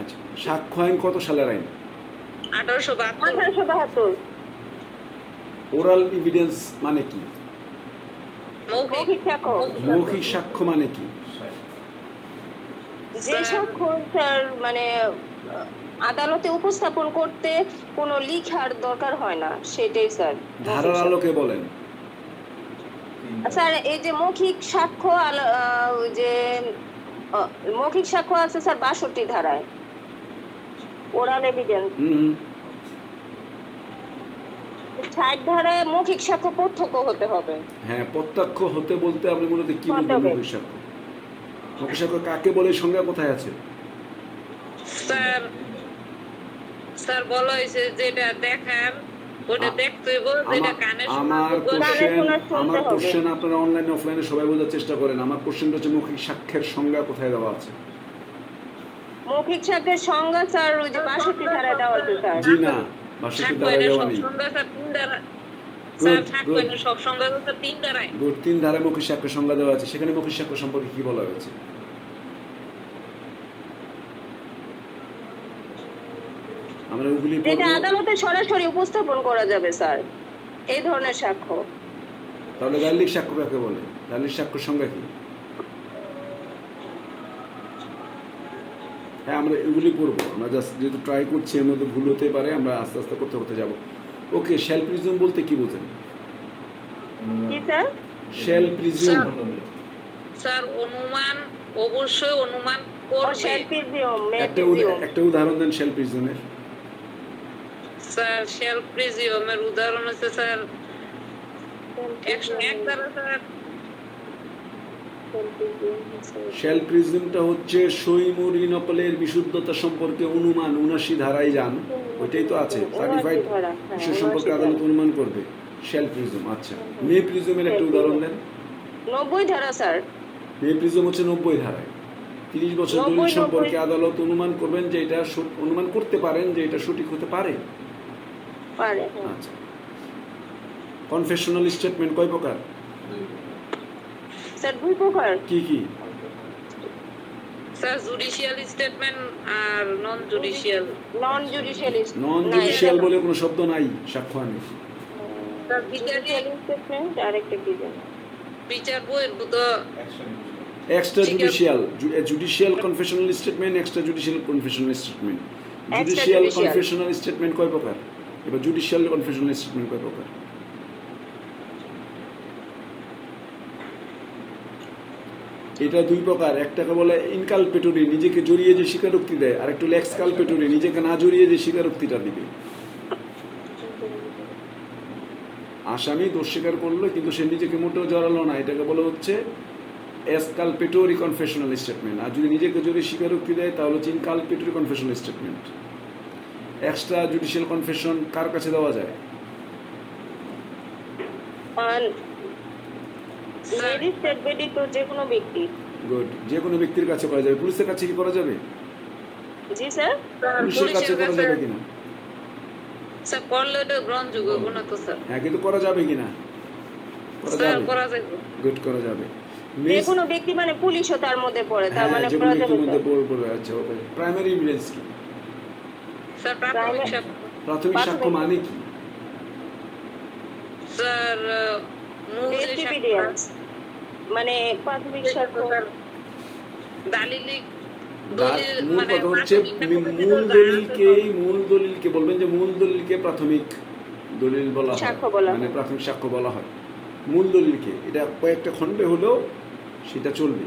আচ্ছা সাক্ষ্য আইন কত সালের আইন? আঠারোশো বাহাত্তর। ওরাল এভিডেন্স মানে কি? মৌখিক। মৌখিক সাক্ষ্য। মানে কি? যে সাক্ষ্য স্যার মানে আদালতে উপস্থাপন করতে কোনো লিখার দরকার হয় না সেটাই স্যার ধারার আলোকে বলেন। স্যার এই যে মৌখিক সাক্ষ্য আল- আহ, ওই যে মৌখিক সাক্ষ্য আছে স্যার বাষট্টি ধারায়। ওরাল এভিডেন্স ষাট ধারায় মৌখিক সাক্ষ্য প্রত্যক্ষ হতে হবে। হ্যাঁ প্রত্যক্ষ হতে বলতে আপনি মূলত কি বলবেন মৌখিক সাক্ষ্য? মৌখিক সাক্ষ্য কাকে বলে সংজ্ঞা কোথায় আছে? স্যার স্যার বলা হয়েছে যেটা দেখার ওটা দেখতে হইব যেটা আমার- কানে আমার কোশ্চেন শোনা শুনতে আমার কোশ্চেন আপনারা অনলাইনে অফলাইনে সবাই বোঝার চেষ্টা করেন। আমার কোশ্চেনটা হচ্ছে মৌখিক সাক্ষ্যের সংজ্ঞা কোথায় দেওয়া আছে? মৌখিক সাক্ষ্যের সংজ্ঞা স্যার ওই যে বাষট্টি ধারায় দেওয়া আছে স্যার। জি না বাষট্টি দেওয়া নেই। সাক্ষ্য গুড তিন ধারা। মৌখিক সংজ্ঞা দেওয়া আছে। সেখানে মৌখিক সাক্ষ্য সম্পর্কে কি বলা হয়েছে? আমরা ওগুলি আদালতে সরাসরি উপস্থাপন করা যাবে স্যার। এই ধরনের সাক্ষ্য। তাহলে গার্লিক সাক্ষ্য কাকে বলে? গার্লিক সাক্ষ্য সংজ্ঞা কি? হ্যাঁ আমরা এগুলি পড়ব আমরা জাস্ট যেহেতু ট্রাই করছি এর মধ্যে ভুল হতে পারে আমরা আস্তে আস্তে করতে করতে যাব। ওকে শেল প্রিজম বলতে কি বোঝেন? Prism sir? অনুমান অবশ্যই অনুমান করবে। একটা একটা উদাহরণ দেন শেল প্রিজমের স্যার শেল প্রিজিওমের উদাহরণ হচ্ছে স্যার এক দ্বারা স্যার শেল প্রিজমটা হচ্ছে সৈমুরি নকলের বিশুদ্ধতা সম্পর্কে অনুমান উনাশি ধারায় যান। ওইটাই তো আছে সার্টিফাইড হ্যাঁ, বিষয় সম্পর্কে আদালত অনুমান করবে। শেল প্রিজম আচ্ছা। মে প্রিজমের একটা উদাহরণ দেন। নব্বই ধারা স্যার। মে প্রিজম হচ্ছে নব্বই ধারায়। তিরিশ বছর দলিল সম্পর্কে আদালত অনুমান করবেন যে এটা অনুমান করতে পারেন যে এটা সঠিক হতে পারে। পারে হ্যাঁ। আচ্ছা। কনফেশনাল স্টেটমেন্ট কয় প্রকার? স্যার দুই প্রকার কি কি? স্যার জুডিশিয়াল স্টেটমেন্ট আর নন জুডিশিয়াল নন জুডিশিয়ালিস্ট নন জুডিশিয়াল বলে কোনো শব্দ নাই স্যার বিচার স্টেটমেন্ট আর একটা কি জানি বিচার বহির্ভূত extra judicial judicial confessional statement extra judicial confessional statement judicial confessional statement কয় প্রকার? এবার জুডিশিয়াল কনফেশনাল স্টেটমেন্ট কয় প্রকার? এটা দুই প্রকার। একটাকে বলে ইনকাল ইনকালপেটরি নিজেকে জড়িয়ে যে স্বীকারোক্তি দেয়। আর একটা হলো এক্সকালপেটরি নিজেকে না জড়িয়ে যে স্বীকারোক্তিটা দিবে। আসামি দোষ স্বীকার করল, কিন্তু সে নিজেকে মোটেও জড়ালো না। এটাকে বলা হচ্ছে এসকালপেটরি কনফেশনাল স্টেটমেন্ট। আর যদি নিজেকে জড়িয়ে স্বীকারোক্তি দেয়, তাহলে হচ্ছে inculpatory confessional statement. Extra judicial confession কার কাছে দেওয়া যায়? যে কোনো ব্যক্তি। গুড যে কোনো ব্যক্তির কাছে করা যাবে। পুলিশের কাছে কি করা যাবে? জি স্যার। পুলিশের কাছে করা যাবে কিনা? স্যার করলে এটা গ্রহণযোগ্য হব তো স্যার। হ্যাঁ কিন্তু করা যাবে কিনা? স্যার করা যাবে। গুড করা যাবে। যে কোনো ব্যক্তি মানে পুলিশও তার মধ্যে পড়ে তার হ্যাঁ মানে করা যাবে মধ্যে আচ্ছা ওকে। প্রাইমারি এভিডেন্স কি? স্যার প্রাথমিক সাক্ষ্য। প্রাথমিক প্রাথমিক- সাক্ষ্য মানে কি? স্যার মূল সাক্ষ্য বলা মানে প্রাথমিক দালিলিক দলিল মূল মানে কথা হচ্ছে প্রাথমিক মূল ব্যতীত যা দলিলকে আছে মূল দলিলকে বলবেন যে মূল দলিলকে প্রাথমিক দলিল বলা সাক্ষ্য বলা হয়। মানে প্রাথমিক সাক্ষ্য বলা হয়। মূল দলিলকে। এটা কয়েকটা খণ্ডে হলেও সেটা চলবে।